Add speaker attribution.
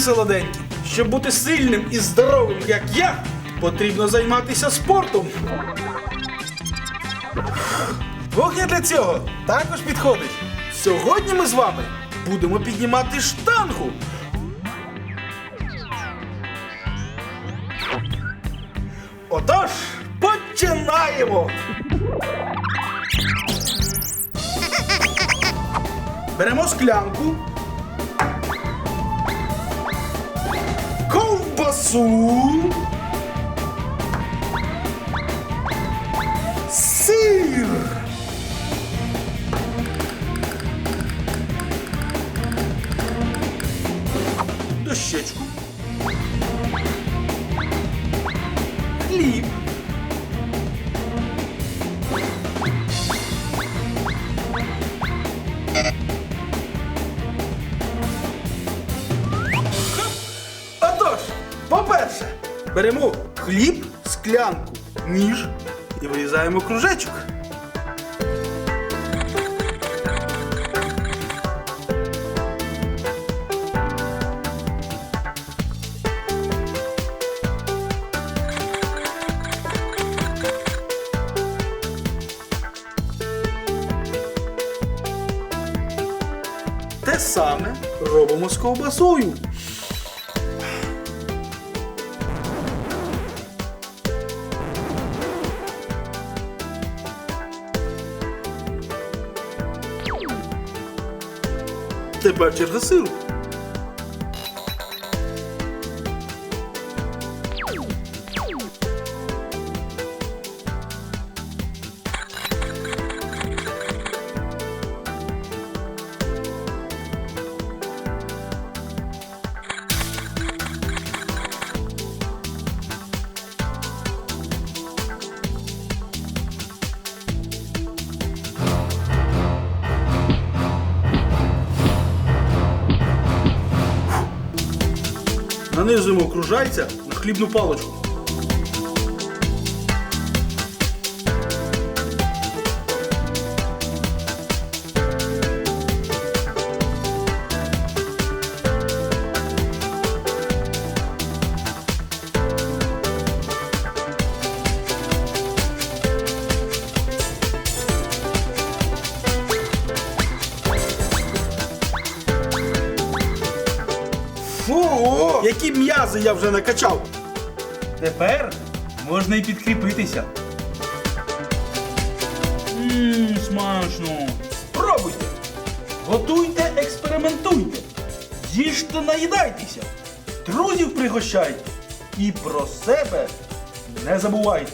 Speaker 1: солоденькі, щоб бути сильним і здоровим, як я, потрібно займатися спортом. Вогня для цього також підходить. Сьогодні ми з вами будемо піднімати штангу. Отож, починаємо! Беремо склянку. Ковбасу. Сир. Дощечку. Хліб. Беремо хліб, склянку, ніж і вирізаємо кружечок. Те саме робимо з ковбасою. de partir receio. Нанизуємо кружальця на хлібну паличку. Фу! Які м'язи я вже накачав! Тепер можна і підкріпитися. Ммм, смачно. Спробуйте. Готуйте, експериментуйте. Їжте, наїдайтеся. Друзів пригощайте. І про себе не забувайте.